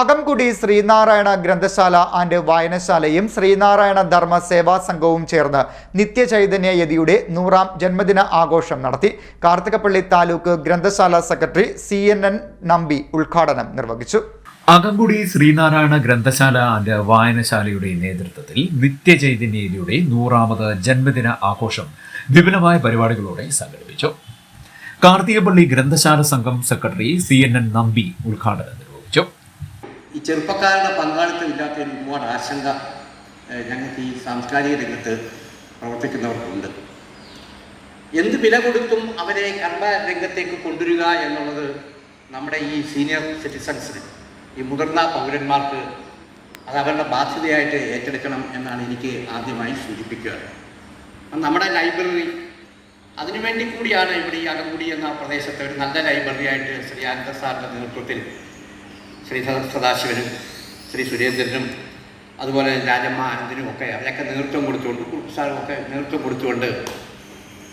അകംകുടി ശ്രീനാരായണ ഗ്രന്ഥശാല ആൻഡ് വായനശാലയും ശ്രീനാരായണ ധർമ്മ സേവാ സംഘവും ചേർന്ന് നിത്യചൈതന്യ യതിയുടെ നൂറാം ജന്മദിന ആഘോഷം നടത്തി. കാർത്തികപ്പള്ളി താലൂക്ക് ഗ്രന്ഥശാല secretary C N N Nambi ഉദ്ഘാടനം നിർവഹിച്ചു. അകംകുടി ശ്രീനാരായണ ഗ്രന്ഥശാല ആൻഡ് വായനശാലയുടെ നേതൃത്വത്തിൽ നിത്യചൈതന്യയുടെ നൂറാമത് ജന്മദിന ആഘോഷം വിപുലമായ പരിപാടികളോടെ സംഘടിപ്പിച്ചു. കാർത്തികപ്പള്ളി ഗ്രന്ഥശാല സംഘം secretary C N N Nambi ഉദ്ഘാടനം ചെറുപ്പക്കാരുടെ പങ്കാളിത്തം ഇല്ലാത്ത ഒരുപാട് ആശങ്ക ഞങ്ങൾക്ക് ഈ സാംസ്കാരിക രംഗത്ത് പ്രവർത്തിക്കുന്നവർക്കുണ്ട്. എന്ത് വില കൊടുത്തും അവരെ കർമ്മ രംഗത്തേക്ക് കൊണ്ടുവരിക എന്നുള്ളത് നമ്മുടെ ഈ സീനിയർ സിറ്റിസൺസിന് ഈ മുതിർന്ന പൗരന്മാർക്ക് അത് അവരുടെ ബാധ്യതയായിട്ട് ഏറ്റെടുക്കണം എന്നാണ് എനിക്ക് ആദ്യമായി സൂചിപ്പിക്കുക നമ്മുടെ ലൈബ്രറി അതിനുവേണ്ടി കൂടിയാണ് ഇവിടെ ഈ അകംകുടി എന്ന പ്രദേശത്തെ ഒരു നല്ല ലൈബ്രറിയായിട്ട് ശ്രീ ആനന്ദ സാറിന്റെ നേതൃത്വത്തിൽ ശ്രീ സദ- സദാശിവനും ശ്രീ സുരേന്ദ്രനും അതുപോലെ രാജമ്മ ആനന്ദിനും ഒക്കെ അവരൊക്കെ നേതൃത്വം കൊടുത്തുകൊണ്ട് ഒക്കെ നേതൃത്വം കൊടുത്തുകൊണ്ട്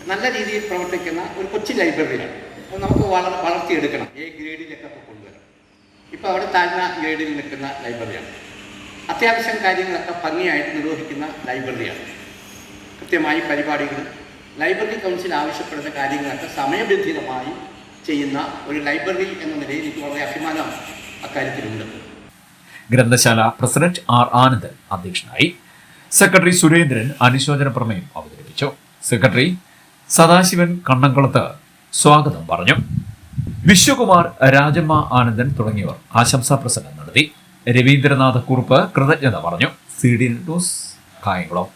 നല്ല രീതിയിൽ പ്രവർത്തിക്കുന്ന ഒരു കൊച്ചു ലൈബ്രറിയാണ്. അത് നമുക്ക് വളർ വളർത്തിയെടുക്കണം. എ ഗ്രേഡിലൊക്കെ ഇപ്പോൾ കൊണ്ടുവരണം. ഇപ്പോൾ അവിടെ താഴ്ന്ന ഗ്രേഡിൽ നിൽക്കുന്ന ലൈബ്രറിയാണ്. അത്യാവശ്യം കാര്യങ്ങളൊക്കെ ഭംഗിയായിട്ട് നിർവഹിക്കുന്ന ലൈബ്രറിയാണ്. കൃത്യമായി പരിപാടികൾ ലൈബ്രറി കൗൺസിൽ ആവശ്യപ്പെടുന്ന കാര്യങ്ങളൊക്കെ സമയബന്ധിതമായി ചെയ്യുന്ന ഒരു ലൈബ്രറി എന്ന നിലയിൽ എനിക്ക് വളരെ അഭിമാനം അക്കാര്യത്തിലുണ്ട്. ഗ്രന്ഥശാല പ്രസിഡന്റ് ആർ ആനന്ദൻ അധ്യക്ഷനായി. സെക്രട്ടറി സുരേന്ദ്രൻ അനുശോചന പ്രമേയം അവതരിപ്പിച്ചു. സെക്രട്ടറി സദാശിവൻ കണ്ണംകുളത്ത് സ്വാഗതം പറഞ്ഞു. വിശ്വകുമാർ രാജമ്മ ആനന്ദൻ തുടങ്ങിയവർ ആശംസാ പ്രസംഗം നടത്തി. രവീന്ദ്രനാഥ് കുറുപ്പ് കൃതജ്ഞത പറഞ്ഞു. C D news Kayamkulam.